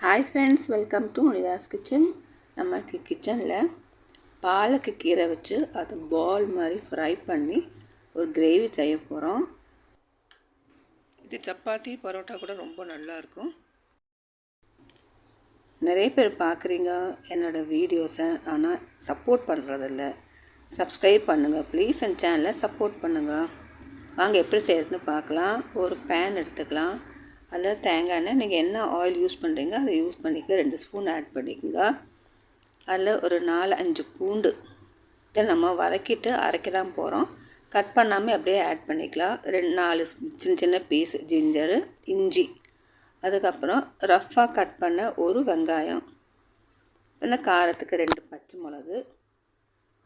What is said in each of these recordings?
Hi friends welcome to Nira's kitchen நமக்கு கிச்சனில் பாலக்கு கீரை வச்சு அதை பால் மாதிரி ஃப்ரை பண்ணி ஒரு கிரேவி செய்ய போகிறோம் இது சப்பாத்தி பரோட்டா கூட ரொம்ப நல்லாயிருக்கும் நிறைய பேர் பார்க்குறீங்க என்னோடய வீடியோஸை ஆனால் சப்போர்ட் பண்ணுறதில்ல சப்ஸ்கிரைப் பண்ணுங்கள் ப்ளீஸ் என் சேனலை சப்போர்ட் பண்ணுங்கள் வாங்க எப்படி செய்கிறதுன்னு பார்க்கலாம். ஒரு பேன் எடுத்துக்கலாம். அதில் தேங்காய் எண்ணெய் நீங்கள் என்ன ஆயில் யூஸ் பண்ணுறீங்க அதை யூஸ் பண்ணிக்க ரெண்டு ஸ்பூன் ஆட் பண்ணிக்கோங்க. அதில் ஒரு நாலு அஞ்சு பூண்டு. இதை நம்ம வதக்கிட்டு அரைக்க தான் போகிறோம் கட் பண்ணாமல் அப்படியே ஆட் பண்ணிக்கலாம். ரெண்டு நாலு சின்ன சின்ன பீஸ் ஜிஞ்சரு இஞ்சி. அதுக்கப்புறம் ரஃப்பாக கட் பண்ண ஒரு வெங்காயம். இன்னும் காரத்துக்கு ரெண்டு பச்சை மிளகு.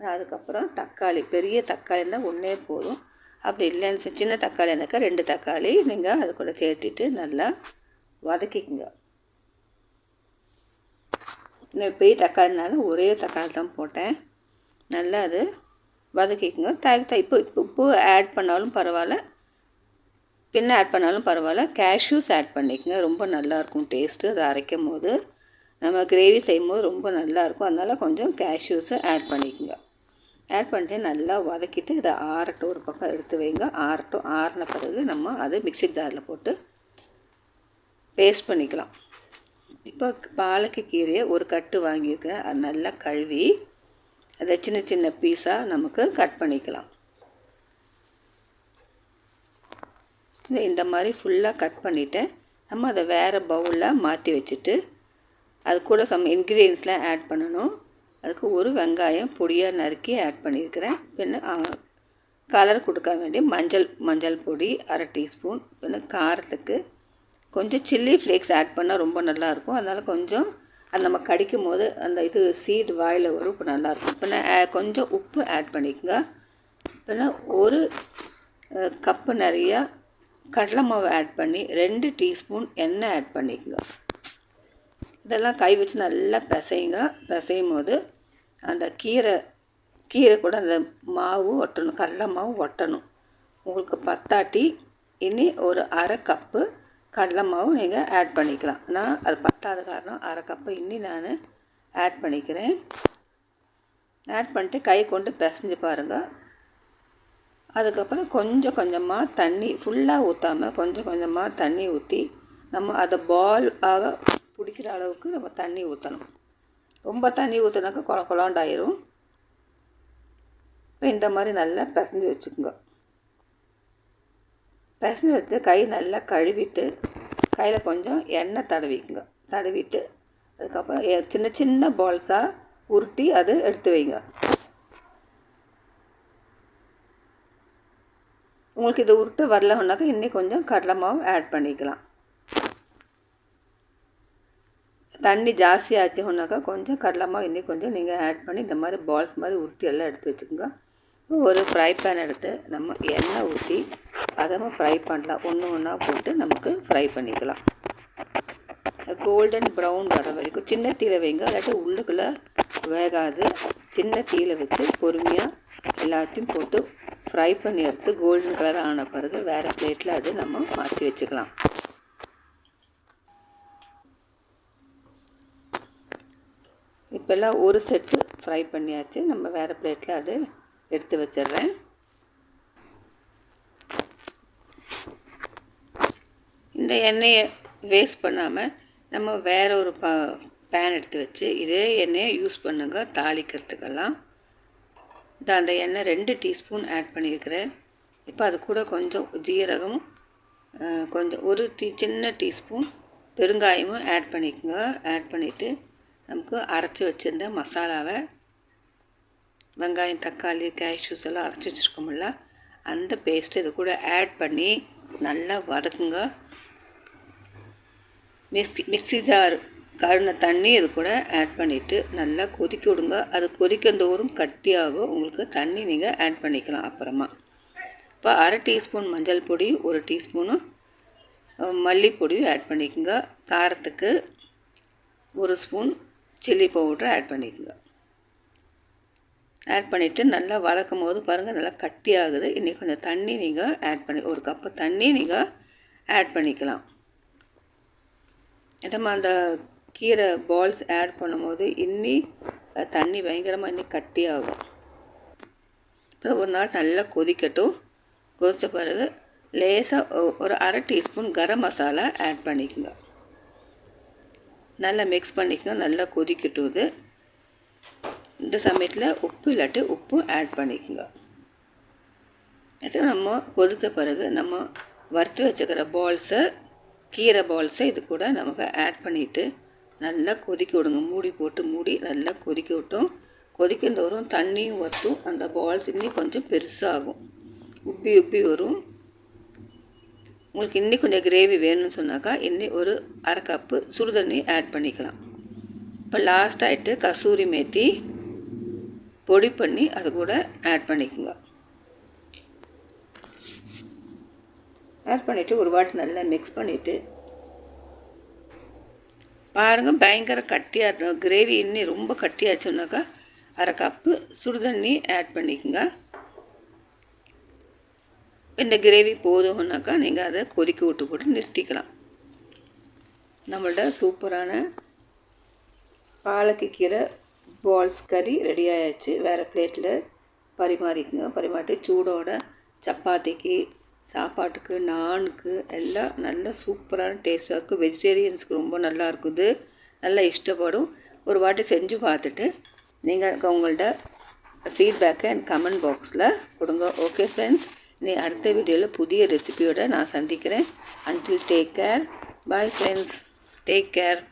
அதுக்கப்புறம் தக்காளி. பெரிய தக்காளி இருந்தால் ஒன்றே போதும். அப்படி இல்லைன்னு சின்ன தக்காளி இருந்தாக்கா ரெண்டு தக்காளி. நீங்கள் அது கூட தேட்டிட்டு நல்லா வதக்கிக்குங்க. பெரிய தக்காளினாலும் ஒரே தக்காளி தான் போட்டேன். நல்லா அது வதக்கிக்குங்க. த இப்போ உப்பு ஆட் பண்ணாலும் பரவாயில்ல. பின்ன ஆட் பண்ணாலும் பரவாயில்ல. கேஷ்யூஸ் ஆட் பண்ணிக்கோங்க. ரொம்ப நல்லாயிருக்கும் டேஸ்ட்டு அதை அரைக்கும் போது நம்ம கிரேவி செய்யும் போது ரொம்ப நல்லாயிருக்கும் அதனால் கொஞ்சம் கேஷ்யூஸை ஆட் பண்ணிக்கோங்க. ஆட் பண்ணிட்டு நல்லா வதக்கிட்டு இதை ஆறட்டும் ஒரு பக்கம் எடுத்து வைங்க. ஆறட்டும் ஆறின பிறகு நம்ம அதை மிக்சி ஜாரில் போட்டு பேஸ்ட் பண்ணிக்கலாம். இப்போ பாலக்கு கீரையை ஒரு கட்டு வாங்கியிருக்கேன் அது நல்லா கழுவி அதை சின்ன சின்ன பீஸாக நமக்கு கட் பண்ணிக்கலாம். இந்த மாதிரி ஃபுல்லாக கட் பண்ணிவிட்டேன் நம்ம அதை வேறு பவுலில் மாற்றி வச்சுட்டு அது கூட சம் இன்க்ரீடியன்ஸ்லாம் ஆட் பண்ணணும். அதுக்கு ஒரு வெங்காயம் பொடியாக நறுக்கி ஆட் பண்ணியிருக்கிறேன். பின்ன கலர் கொடுக்க வேண்டிய மஞ்சள் மஞ்சள் பொடி அரை டீஸ்பூன் பின்ன காரத்துக்கு கொஞ்சம் சில்லி ஃப்ளேக்ஸ் ஆட் பண்ணால் ரொம்ப நல்லாயிருக்கும். அதனால் கொஞ்சம் அது நம்ம கடிக்கும் போது அந்த இது சீட் வாயில் வரும் இப்போ நல்லாயிருக்கும். பின்ன கொஞ்சம் உப்பு ஆட் பண்ணிக்கோங்க. பின்ன ஒரு கப்பு நிறையா கடலை மாவு ஆட் பண்ணி ரெண்டு டீஸ்பூன் எண்ணெய் ஆட் பண்ணிக்கோங்க. இதெல்லாம் கை வச்சு நல்லா பிசையுங்க பிசையும் போது அந்த கீரை கீரை கூட அந்த மாவு ஒட்டணும் கடலை மாவு ஒட்டணும். உங்களுக்கு பத்தாட்டி இனி ஒரு அரை கப்பு கடலை மாவு நீங்கள் ஆட் பண்ணிக்கலாம். நான் அது பத்தாத காரணம் அரை கப்பு இன்னி நான் ஆட் பண்ணிக்கிறேன். ஆட் பண்ணிட்டு கை கொண்டு பிசைஞ்சு பாருங்கள் அதுக்கப்புறம் கொஞ்சம் கொஞ்சமாக தண்ணி ஃபுல்லாக ஊற்றாமல் கொஞ்சம் கொஞ்சமாக தண்ணி ஊற்றி நம்ம அதை பால் ஆக பிடிக்கிற அளவுக்கு நம்ம தண்ணி ஊற்றணும் ரொம்ப தண்ணி ஊற்றுனாக்கா கொல கொலாண்டாயிரும். இப்போ இந்த மாதிரி நல்லா பிசைஞ்சு வச்சுக்கோங்க. பிசைஞ்சு வச்சு கை நல்லா கழுவிட்டு கையில் கொஞ்சம் எண்ணெய் தடவிக்குங்க. தடவிட்டு அதுக்கப்புறம் சின்ன சின்ன பால்ஸாக உருட்டி அது எடுத்து வைங்க. உங்களுக்கு இது உருட்டு வரலன்னாக்கா இன்னும் கொஞ்சம் கடலை மாவு ஆட் பண்ணிக்கலாம். தண்ணி ஜாஸ்தி ஆச்சுன்னாக்கா கொஞ்சம் கடலை மாவு இன்னும் கொஞ்சம் நீங்கள் ஆட் பண்ணி இந்த மாதிரி பால்ஸ் மாதிரி உருட்டி எல்லாம் எடுத்து வச்சுக்கோங்க. ஒரு ஃப்ரை பேன் எடுத்து நம்ம எண்ணெய் ஊற்றி அதை ஃப்ரை பண்ணலாம். ஒன்று ஒன்றா போட்டு நமக்கு ஃப்ரை பண்ணிக்கலாம். கோல்டன் ப்ரௌன் வர வரைக்கும் சின்ன தீயில் வைங்க. இல்லாட்டி உள்ளுக்குள்ளே வேகாது. சின்ன தீயில் வச்சு பொறுமையாக எல்லாத்தையும் போட்டு ஃப்ரை பண்ணி எடுத்து கோல்டன் கலர் ஆன பிறகு வேறு பிளேட்டில் அது நம்ம மாற்றி வச்சுக்கலாம். இப்போல்லாம் ஒரு செட்டு ஃப்ரை பண்ணியாச்சு. நம்ம வேறு பிளேட்டில் அது எடுத்து வச்சிடுறேன். இந்த எண்ணெயை வேஸ்ட் பண்ணாமல் நம்ம வேறு ஒரு ப பேன் எடுத்து வச்சு இதே எண்ணெயை யூஸ் பண்ணுங்க தாளிக்கிறதுக்கெல்லாம். இந்த அந்த எண்ணெய் ரெண்டு டீஸ்பூன் ஆட் பண்ணியிருக்கிறேன். இப்போ அது கூட கொஞ்சம் ஜீரகம் கொஞ்சம் ஒரு டீ சின்ன டீஸ்பூன் பெருங்காயமும் ஆட் பண்ணிக்கோங்க. ஆட் பண்ணிவிட்டு நமக்கு அரைச்சி வச்சுருந்த மசாலாவை வெங்காயம் தக்காளி கேஷ்யூஸ் எல்லாம் அரைச்சி வச்சுருக்கோம்ல அந்த பேஸ்ட்டு இது கூட ஆட் பண்ணி நல்லா வதக்குங்க. மிக்ஸி மிக்ஸி ஜார் கழுன தண்ணி இது கூட ஆட் பண்ணிவிட்டு நல்லா கொதிக்க விடுங்க. அது கொதிக்கந்தோறும் கட்டியாகும். உங்களுக்கு தண்ணி நீங்கள் ஆட் பண்ணிக்கலாம் அப்புறமா. இப்போ அரை டீஸ்பூன் மஞ்சள் பொடி ஒரு டீஸ்பூனு மல்லிப்பொடியும் ஆட் பண்ணிக்கோங்க. காரத்துக்கு ஒரு ஸ்பூன் சில்லி பவுட்ரு ஆட் பண்ணிக்கோங்க. ஆட் பண்ணிவிட்டு நல்லா வதக்கும் போது பாருங்கள் நல்லா கட்டி ஆகுது இன்றைக்கி கொஞ்சம் தண்ணி நீங்கள் ஆட் பண்ணி ஒரு கப்பு தண்ணி நீங்கள் ஆட் பண்ணிக்கலாம். நம்ம அந்த கீரை பால்ஸ் ஆட் பண்ணும்போது இன்னி தண்ணி பயங்கரமாக இன்னி கட்டியாகும். இப்போ ஒரு நாள் நல்லா கொதிக்கட்டும். கொதித்த பிறகு லேசாக ஒரு அரை டீஸ்பூன் கரம் மசாலா ஆட் பண்ணிக்கோங்க. நல்லா மிக்ஸ் பண்ணிக்கோங்க நல்லா கொதிக்கட்டும் இது இந்த சமயத்தில் உப்பு இல்லாட்டி உப்பு ஆட் பண்ணிக்கோங்க. அது நம்ம கொதித்த பிறகு நம்ம வறுத்து வச்சுக்கிற பால்ஸை கீரை பால்ஸை இது கூட நமக்கு ஆட் பண்ணிவிட்டு நல்லா கொதிக்க விடுங்க. மூடி போட்டு மூடி நல்லா கொதிக்க விட்டோம். கொதிக்கும் தோறும் தண்ணியும் வற்றும் அந்த பால்ஸ் இன்னும் கொஞ்சம் பெருசாகும். உப்பி உப்பி வரும். உங்களுக்கு இன்னி கொஞ்சம் கிரேவி வேணும்னு சொன்னாக்கா இன்னி ஒரு அரை கப்பு சுடுதண்ணி ஆட் பண்ணிக்கலாம். இப்போ லாஸ்ட் ஆகிட்டு கசூரி மேத்தி பொடி பண்ணி அது கூட ஆட் பண்ணிக்கோங்க. ஆட் பண்ணிவிட்டு ஒரு வாட்டி நல்லா மிக்ஸ் பண்ணிவிட்டு பாருங்கள் பயங்கர கட்டியாக இருக்கும் கிரேவி இன்னும் ரொம்ப கட்டியாச்சுன்னாக்கா அரை கப்பு சுடுதண்ணி ஆட் பண்ணிக்கோங்க. இந்த கிரேவி போதும்னாக்கா நீங்கள் அதை கொதிக்க விட்டு போட்டு நிறுத்திக்கலாம். நம்மள்ட சூப்பரான பாலக்கு கீரை பால்ஸ் கறி ரெடி ஆயாச்சு. வேறு பிளேட்டில் பரிமாறிக்குங்க. பரிமாற்றி சூடோட சப்பாத்திக்கு சாப்பாட்டுக்கு நானுக்கு எல்லாம் நல்ல சூப்பரான டேஸ்ட்டாக இருக்கும். வெஜிடேரியன்ஸ்க்கு ரொம்ப நல்லா இருக்குது. நல்லா இஷ்டப்படும். ஒரு வாட்டி செஞ்சு பார்த்துட்டு நீங்கள் உங்கள்ட்ட ஃபீட்பேக்கை என் கமெண்ட் பாக்ஸில் கொடுங்க. ஓகே ஃப்ரெண்ட்ஸ் நீ அடுத்த வீடியோவில் புதிய ரெசிபியோடு நான் சந்திக்கிறேன். Until take care bye friends take care